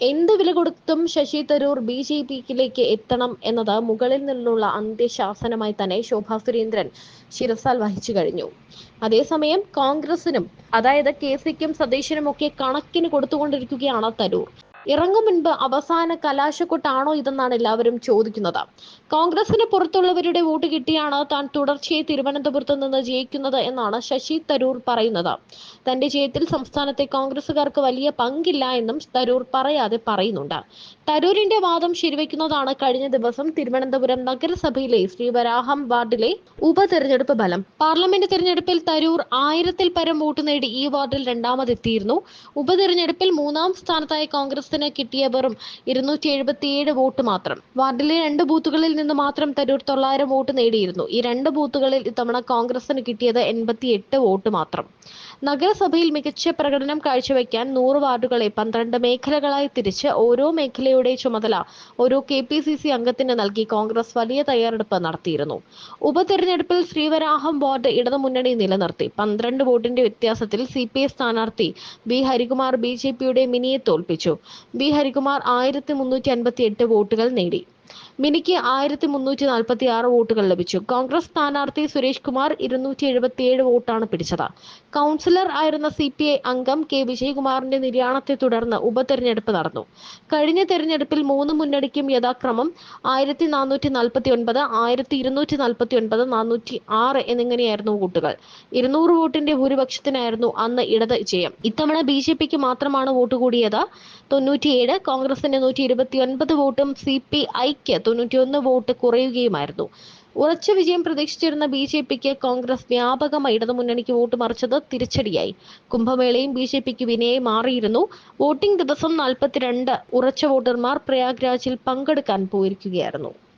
എന്ത് വില കൊടുത്തും ശശി തരൂർ ബി ജെ പിയിലേക്ക് എത്തണം എന്നത് മുകളിൽ നിന്നുള്ള അന്ത്യശാസനമായി തന്നെ ശോഭാ സുരേന്ദ്രൻ ശിരസാൽ വഹിച്ചു കഴിഞ്ഞു. അതേസമയം കോൺഗ്രസിനും അതായത് കെ സിക്കും സതീശനും ഒക്കെ കണക്കിന് കൊടുത്തുകൊണ്ടിരിക്കുകയാണ് തരൂർ. ഇറങ്ങും മുൻപ് അവസാന കലാശക്കൊട്ടാണോ ഇതെന്നാണ് എല്ലാവരും ചോദിക്കുന്നത്. കോൺഗ്രസിന് പുറത്തുള്ളവരുടെ വോട്ട് കിട്ടിയാണ് താൻ തുടർച്ചയായി തിരുവനന്തപുരത്ത് നിന്ന് ജയിക്കുന്നത് എന്നാണ് ശശി തരൂർ പറയുന്നത്. തന്റെ ജയത്തിൽ സംസ്ഥാനത്തെ കോൺഗ്രസുകാർക്ക് വലിയ പങ്കില്ല എന്നും തരൂർ പറയാതെ പറയുന്നുണ്ട്. തരൂരിന്റെ വാദം ശരിവെക്കുന്നതാണ് കഴിഞ്ഞ ദിവസം തിരുവനന്തപുരം നഗരസഭയിലെ ശ്രീവരാഹം വാർഡിലെ ഉപതെരഞ്ഞെടുപ്പ് ഫലം. പാർലമെന്റ് തെരഞ്ഞെടുപ്പിൽ തരൂർ ആയിരത്തിൽ പരം വോട്ട് നേടി ഈ വാർഡിൽ രണ്ടാമതെത്തിയിരുന്നു. ഉപതെരഞ്ഞെടുപ്പിൽ മൂന്നാം സ്ഥാനത്തായ കോൺഗ്രസിന് കിട്ടിയ വെറും ഇരുന്നൂറ്റി എഴുപത്തിയേഴ് വോട്ട് മാത്രം. വാർഡിലെ രണ്ട് ബൂത്തുകളിൽ നിന്ന് മാത്രം തരൂർ തൊള്ളായിരം വോട്ട് നേടിയിരുന്നു. ഈ രണ്ട് ബൂത്തുകളിൽ ഇത്തവണ കോൺഗ്രസിന് കിട്ടിയത് എൺപത്തിയെട്ട് വോട്ട് മാത്രം. നഗരസഭയിൽ മികച്ച പ്രകടനം കാഴ്ചവെക്കാൻ നൂറ് വാർഡുകളെ പന്ത്രണ്ട് മേഖലകളായി തിരിച്ച് ഓരോ മേഖലയുടെ ചുമതല ഓരോ കെ പി സി സി അംഗത്തിന് നൽകി കോൺഗ്രസ് വലിയ തയ്യാറെടുപ്പ് നടത്തിയിരുന്നു. ഉപതെരഞ്ഞെടുപ്പിൽ ശ്രീവരാഹം വാർഡ് ഇടതുമുന്നണി നിലനിർത്തി. പന്ത്രണ്ട് വോട്ടിന്റെ വ്യത്യാസത്തിൽ സി പി ഐ സ്ഥാനാർത്ഥി ബി ഹരികുമാർ ബി ജെ പിയുടെ മിനിയെ തോൽപ്പിച്ചു. ബി ഹരികുമാർ ആയിരത്തി മുന്നൂറ്റി അൻപത്തി എട്ട് വോട്ടുകൾ നേടി മിനിക്ക് ആയിരത്തി മുന്നൂറ്റി നാൽപ്പത്തി ആറ് വോട്ടുകൾ ലഭിച്ചു. കോൺഗ്രസ് സ്ഥാനാർത്ഥി സുരേഷ് കുമാർ ഇരുന്നൂറ്റി എഴുപത്തിയേഴ് വോട്ടാണ് പിടിച്ചത്. കൗൺസിലർ ആയിരുന്ന സി പി ഐ അംഗം കെ വിജയകുമാറിന്റെ നിര്യാണത്തെ തുടർന്ന് ഉപതെരഞ്ഞെടുപ്പ് നടന്നു. കഴിഞ്ഞ തെരഞ്ഞെടുപ്പിൽ മൂന്ന് മുന്നണിക്കും യഥാക്രമം ആയിരത്തി നാനൂറ്റി നാൽപ്പത്തി ഒൻപത് ആയിരത്തി ഇരുന്നൂറ്റി നാൽപ്പത്തി ഒൻപത് നാനൂറ്റി ആറ് എന്നിങ്ങനെയായിരുന്നു വോട്ടുകൾ. ഇരുന്നൂറ് വോട്ടിന്റെ ഭൂരിപക്ഷത്തിനായിരുന്നു അന്ന് ഇടത് ജയം ഇത്തവണ ബി ജെ പിക്ക് മാത്രമാണ് വോട്ട് കൂടിയത്. തൊണ്ണൂറ്റിയേഴ് കോൺഗ്രസിന് നൂറ്റി ഇരുപത്തി ഒൻപത് വോട്ടും സി പി ഐക്ക് തൊണ്ണൂറ്റിയൊന്ന് വോട്ട് കുറയുകയുമായിരുന്നു. ഉറച്ച വിജയം പ്രതീക്ഷിച്ചിരുന്ന ബി ജെ പിക്ക് കോൺഗ്രസ് വ്യാപകമായി ഇടതുമുന്നണിക്ക് വോട്ട് മറിച്ചത് തിരിച്ചടിയായി. കുംഭമേളയും ബി ജെ പിക്ക് വിനയെ മാറിയിരുന്നു. വോട്ടിംഗ് ദിവസം നാൽപ്പത്തിരണ്ട് ഉറച്ച വോട്ടർമാർ പ്രയാഗ്രാജിൽ പങ്കെടുക്കാൻ പോയിരിക്കുകയായിരുന്നു.